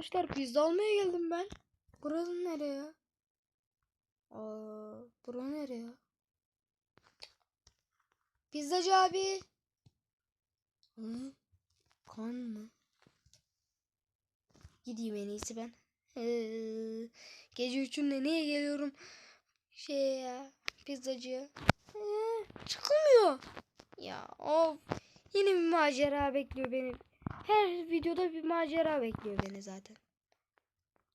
Arkadaşlar pizza almaya geldim ben. Burası nereye? Aa, bura nereye? Pizzacı abi. Hı? Kan mı? Gideyim en iyisi ben. Ee, gece üçünde niye geliyorum? Şey ya pizzacıya. Ee, çıkılmıyor. Ya of. Yine bir macera bekliyor beni. Her videoda bir macera bekliyor beni zaten.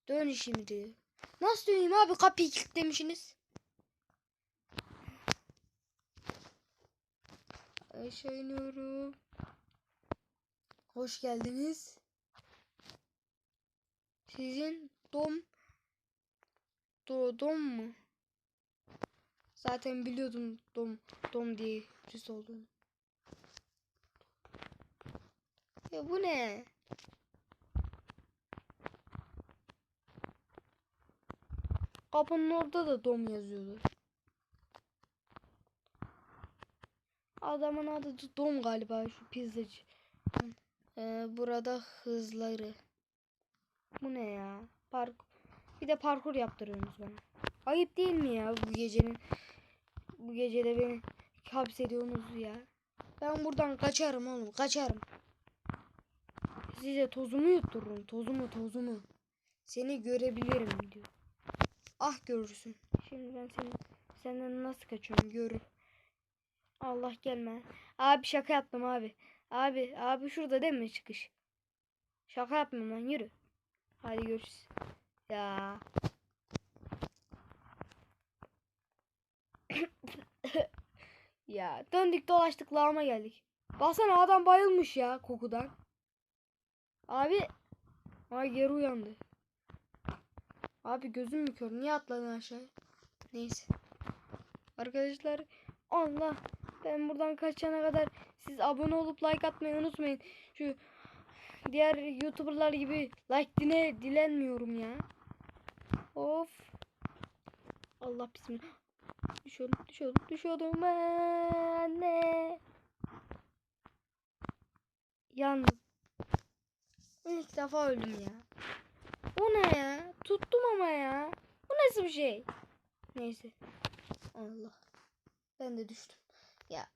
Dön şimdi. Nasıl döneyim abi kapıyı kilitlemişsiniz. Aşağı iniyorum. Hoş geldiniz. Sizin dom do, dom mu? Zaten biliyordum dom dom diye birisi olduğunu. Ya bu ne? Kapının orada da dom yazıyordu. Adamın adı dom galiba şu pizzacı. Ee, burada hızları. Bu ne ya? Park bir de parkur yaptırıyorsunuz bana. Ayıp değil mi ya bu gecenin bu gecede beni hapsediyorsunuz ya. Ben buradan kaçarım oğlum kaçarım. Size tozumu yuttururum tozumu tozumu. Seni görebilirim diyor. Ah görürsün. Şimdi ben seni senden nasıl kaçıyorum görür. Allah gelme. Abi şaka yaptım abi. Abi abi şurada değil mi çıkış? Şaka yapmam lan yürü. Hadi görüşürüz. Ya. ya döndük dolaştık lağıma geldik. Baksana adam bayılmış ya kokudan. Abi. Ay geri uyandı. Abi gözüm mü kör? Niye atladın aşağı? Neyse. Arkadaşlar Allah ben buradan kaçana kadar siz abone olup like atmayı unutmayın. Şu diğer youtuberlar gibi like dine dilenmiyorum ya. Of. Allah bismillah. Düşüyordum, düşüyordum, düşüyordum. Anne. İlk defa öldüm ya. O ne ya? Tuttum ama ya. Bu nasıl bir şey? Neyse. Allah. Ben de düştüm. Ya.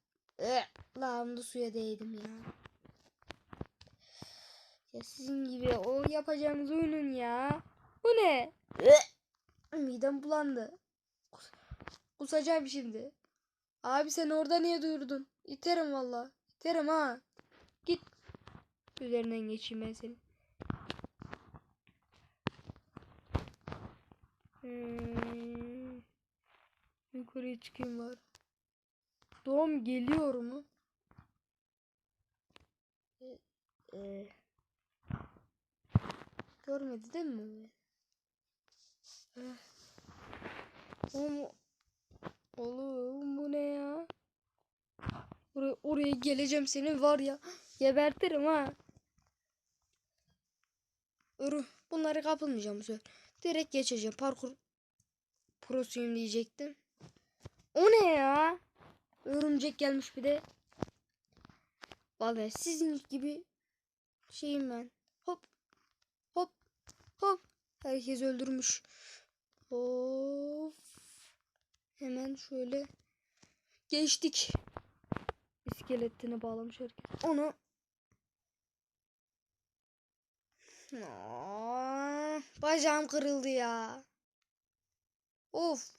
Lağımda suya değdim ya. Ya sizin gibi o yapacağınız oyunun ya. Bu ne? Midem bulandı. Kus- Kusacağım şimdi. Abi sen orada niye durdun? İterim valla. İterim ha. Git. Üzerinden geçeyim ben senin. Hmm. Yukarıya çıkayım var. Doğum geliyor mu? Ee, e. Görmedi değil mi? Eh. Oğlum, oğlum bu ne ya? Oraya, oraya geleceğim senin var ya. Gebertirim ha. Ürü. Bunları kapılmayacağım bu. Direkt geçeceğim. Parkur prosuyum diyecektim. O ne ya? Örümcek gelmiş bir de. Vallahi sizin gibi şeyim ben. Hop. Hop. Hop. Herkes öldürmüş. Of. Hemen şöyle geçtik. İskeletini bağlamış herkes. Onu Aa, bacağım kırıldı ya. Of.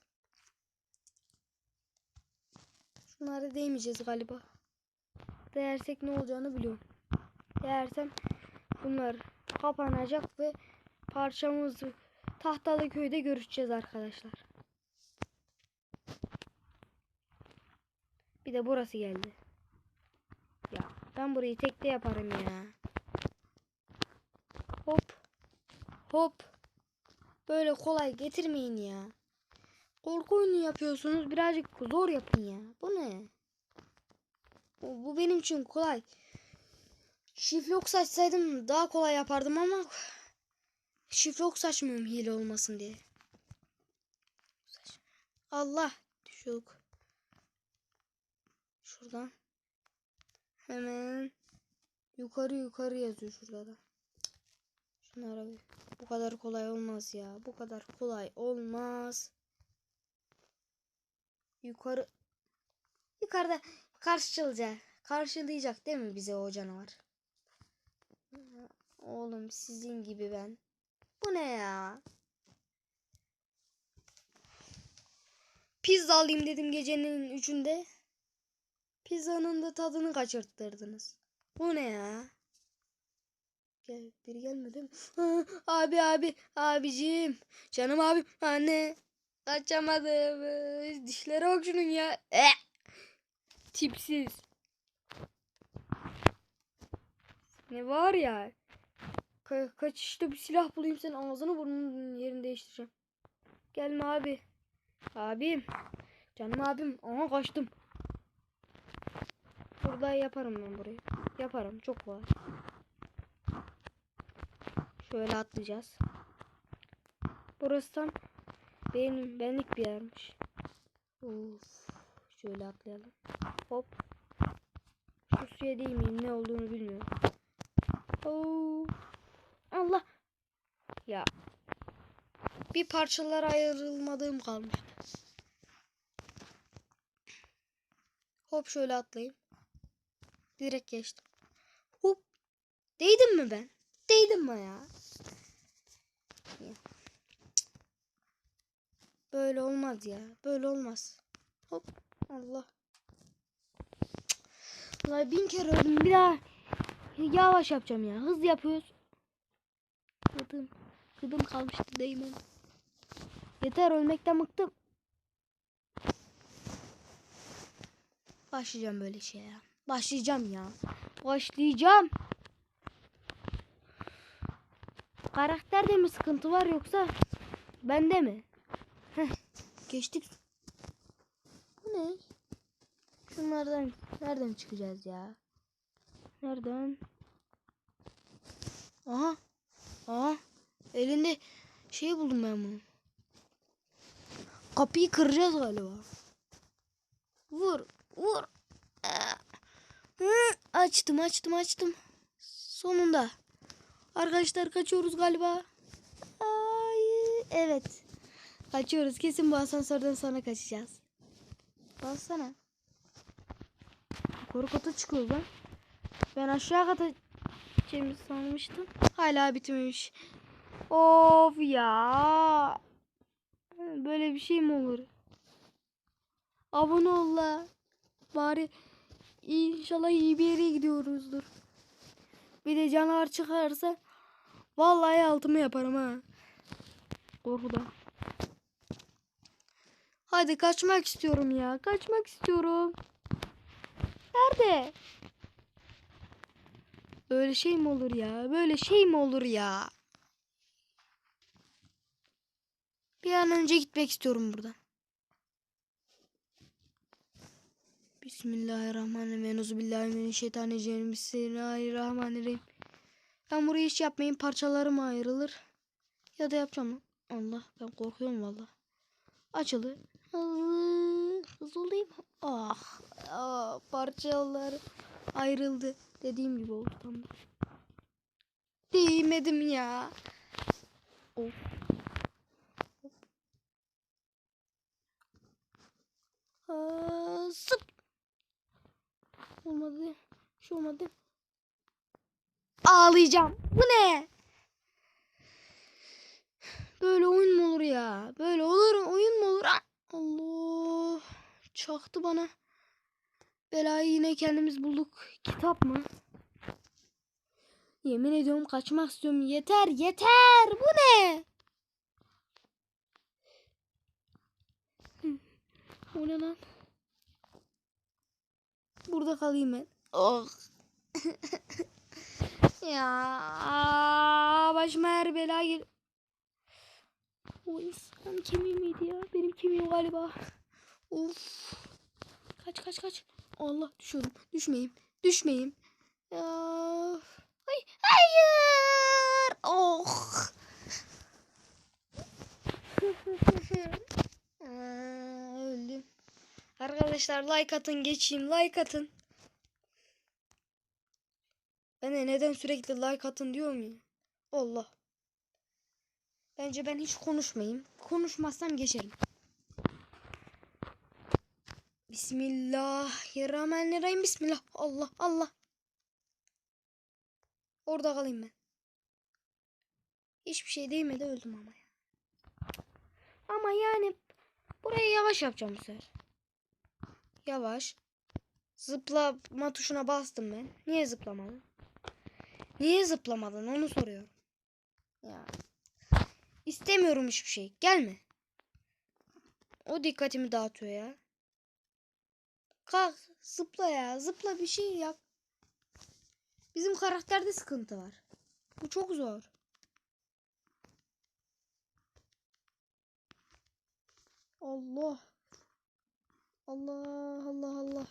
Şunlara değmeyeceğiz galiba. Değersek ne olacağını biliyorum. Değersem bunlar kapanacak ve parçamızı Tahtalı köyde görüşeceğiz arkadaşlar. Bir de burası geldi. Ya ben burayı tekte yaparım ya. Hop. Hop. Böyle kolay getirmeyin ya. Korku oyunu yapıyorsunuz. Birazcık zor yapın ya. Bu ne? Bu, bu benim için kolay. Şiflok saçsaydım daha kolay yapardım ama şiflok saçmıyorum hile olmasın diye. Allah düşük. Şuradan. Hemen yukarı yukarı yazıyor şurada da. Şunlara bir. Bu kadar kolay olmaz ya. Bu kadar kolay olmaz. Yukarı. Yukarıda karşılayacak. Karşılayacak değil mi bize o canavar? Oğlum sizin gibi ben. Bu ne ya? Pizza alayım dedim gecenin üçünde. Pizzanın da tadını kaçırttırdınız. Bu ne ya? Gel, biri gelmedi abi abi abicim. Canım abim anne. Kaçamadım. Ee, Dişlere bak şunun ya. Eh! Tipsiz. Ne var ya? Ka kaç işte bir silah bulayım sen ağzını burnunun yerini değiştireceğim. Gelme abi. Abim. Canım abim. Aha kaçtım. Burada yaparım ben burayı. Yaparım çok kolay. Şöyle atlayacağız. Burası tam benim benlik bir yermiş. Of. Şöyle atlayalım. Hop. Şu suya değmeyeyim ne olduğunu bilmiyorum. Oo. Allah. Ya. Bir parçalara ayrılmadığım kalmış. Hop şöyle atlayayım. Direkt geçtim. Hop. Değdim mi ben? Değdim mi ya? Ya. Böyle olmaz ya. Böyle olmaz. Hop. Allah. Vallahi bin kere öldüm. Bir daha yavaş yapacağım ya. Hız yapıyoruz. Gıdım. Gıdım kalmıştı değmem. Yeter ölmekten bıktım. Başlayacağım böyle şeye ya. Başlayacağım ya. Başlayacağım. Karakterde mi sıkıntı var yoksa bende mi? Geçtik. Bu ne? Şunlardan nereden çıkacağız ya? Nereden? Aha. Aha. Elinde şey buldum ben bunu. Kapıyı kıracağız galiba. Vur. Vur. Hı, açtım açtım açtım. Sonunda. Arkadaşlar kaçıyoruz galiba. Ay, evet. Kaçıyoruz. Kesin bu asansörden sonra kaçacağız. Baksana. Yukarı kata çıkıyoruz lan. Ben aşağı kata gideceğimizi sanmıştım. Hala bitmemiş. Of ya. Böyle bir şey mi olur? Abone ol la. Bari inşallah iyi bir yere gidiyoruzdur. Bir de canavar çıkarsa vallahi altımı yaparım ha. Korkudan. Hadi kaçmak istiyorum ya. Kaçmak istiyorum. Nerede? Böyle şey mi olur ya? Böyle şey mi olur ya? Bir an önce gitmek istiyorum buradan. Bismillahirrahmanirrahim. Euzubillahimineşşeytanirracim. Bismillahirrahmanirrahim. Ben burayı hiç yapmayayım. Parçalarım ayrılır. Ya da yapacağım. Allah ben korkuyorum valla. Hızlı. Hızlı olayım. Ah. ah parçalar ayrıldı. Dediğim gibi oldu tam. da. Değmedim ya. Of. Aa, Sıp. Olmadı. Bir şey olmadı. Ağlayacağım. Bu ne? Böyle oyun mu olur ya? Böyle olur mu? Oyun mu olur? Ah! Allah. Çaktı bana. Belayı yine kendimiz bulduk. Kitap mı? Yemin ediyorum kaçmak istiyorum. Yeter yeter. Bu ne? O ne lan? Burada kalayım ben. Oh. ya başıma her bela gel. O insan kemiği miydi ya? Benim kemiğim galiba. Of. Kaç kaç kaç. Allah düşüyorum. Düşmeyeyim. Düşmeyeyim. Ya. Ay, hayır. Oh. Aa, öldüm. Arkadaşlar like atın geçeyim. Like atın. Ben de neden sürekli like atın diyorum ya. Allah. Bence ben hiç konuşmayayım. Konuşmazsam geçerim. Bismillahirrahmanirrahim. Bismillah. Allah Allah. Orada kalayım ben. Hiçbir şey değmedi öldüm ama ya. Ama yani burayı yavaş yapacağım bu sefer. Yavaş. Zıplama tuşuna bastım ben. Niye zıplamadın? Niye zıplamadın onu soruyorum. Ya. İstemiyorum hiçbir şey. Gelme. O dikkatimi dağıtıyor ya. Kalk zıpla ya. Zıpla bir şey yap. Bizim karakterde sıkıntı var. Bu çok zor. Allah. Allah Allah Allah.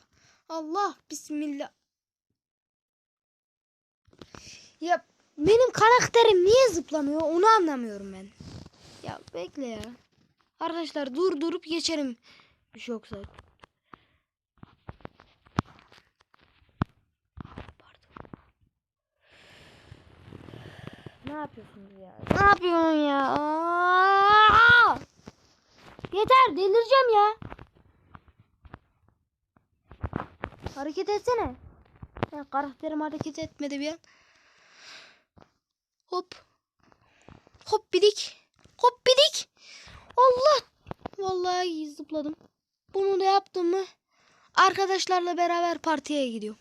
Allah bismillah. Ya benim karakterim niye zıplamıyor onu anlamıyorum ben. Ya bekle ya. Arkadaşlar dur durup geçerim. Bir şey yoksa. Pardon. Ne yapıyorsunuz ya? Ne yapıyorsun ya? Aa! Yeter delireceğim ya. Hareket etsene. Ya karakterim hareket etmedi bir an. Hop. Hop bidik. Hop bidik. Allah. Vallahi zıpladım. Bunu da yaptım mı arkadaşlarla beraber partiye gidiyorum.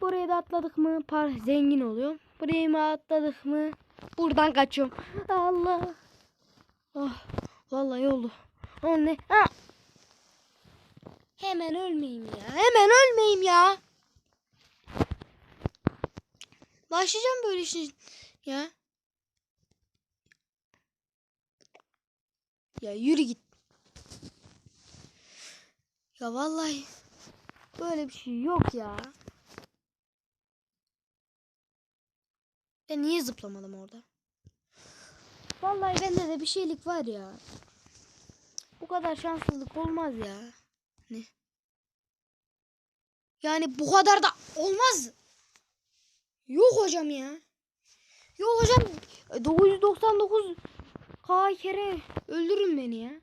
Buraya da atladık mı par zengin oluyorum. Buraya mı atladık mı buradan kaçıyorum. Allah. Oh, vallahi oldu. O ne? Ha. Hemen ölmeyeyim ya. Hemen ölmeyeyim ya. Başlayacağım böyle işin ya. Ya yürü git. Ya vallahi böyle bir şey yok ya. Ben niye zıplamadım orada? Vallahi bende de bir şeylik var ya. Bu kadar şanssızlık olmaz ya. Ne? Yani bu kadar da olmaz. Yok hocam ya. Yok hocam 999 K kere öldürün beni ya.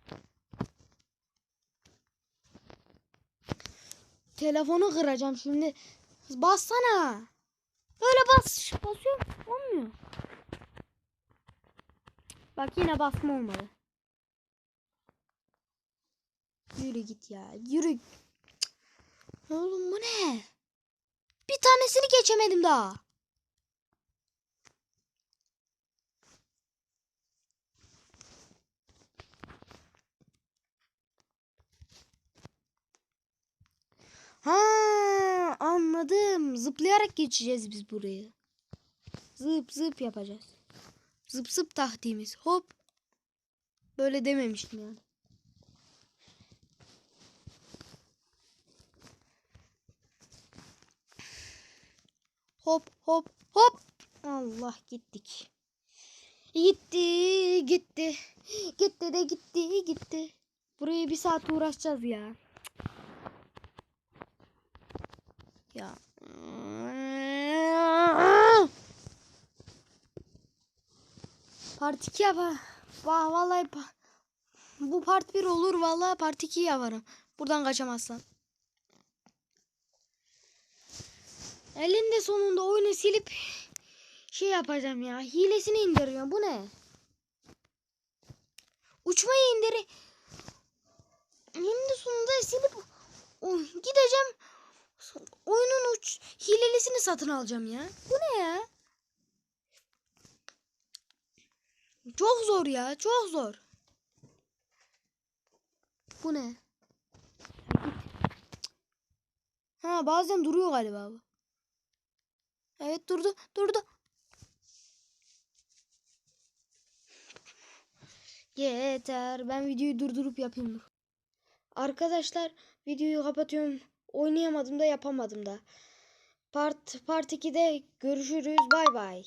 Telefonu kıracağım şimdi. Bassana. Böyle bas. Basıyorum. Olmuyor. Bak yine basma olmadı. Yürü git ya. Yürü. Oğlum bu ne? Bir tanesini geçemedim daha. Ha anladım. Zıplayarak geçeceğiz biz burayı. Zıp zıp yapacağız. Zıp zıp taktiğimiz. Hop. Böyle dememiştim yani. Hop hop hop. Allah gittik. Gitti gitti. Gitti de gitti gitti. Buraya bir saat uğraşacağız ya. Ya. Part 2 yapa. Va vallahi bu part 1 olur vallahi part 2 yaparım. Buradan kaçamazsan. Elinde sonunda oyunu silip şey yapacağım ya. Hilesini indireceğim. Bu ne? Uçmayı indiri. Elinde sonunda silip gideceğim. Oyunun uç hilelisini satın alacağım ya. Bu ne ya? Çok zor ya. Çok zor. Bu ne? Ha bazen duruyor galiba bu. Evet durdu. Durdu. Yeter. Ben videoyu durdurup yapayım. Arkadaşlar videoyu kapatıyorum. Oynayamadım da yapamadım da. Part, part 2'de görüşürüz. Bay bay.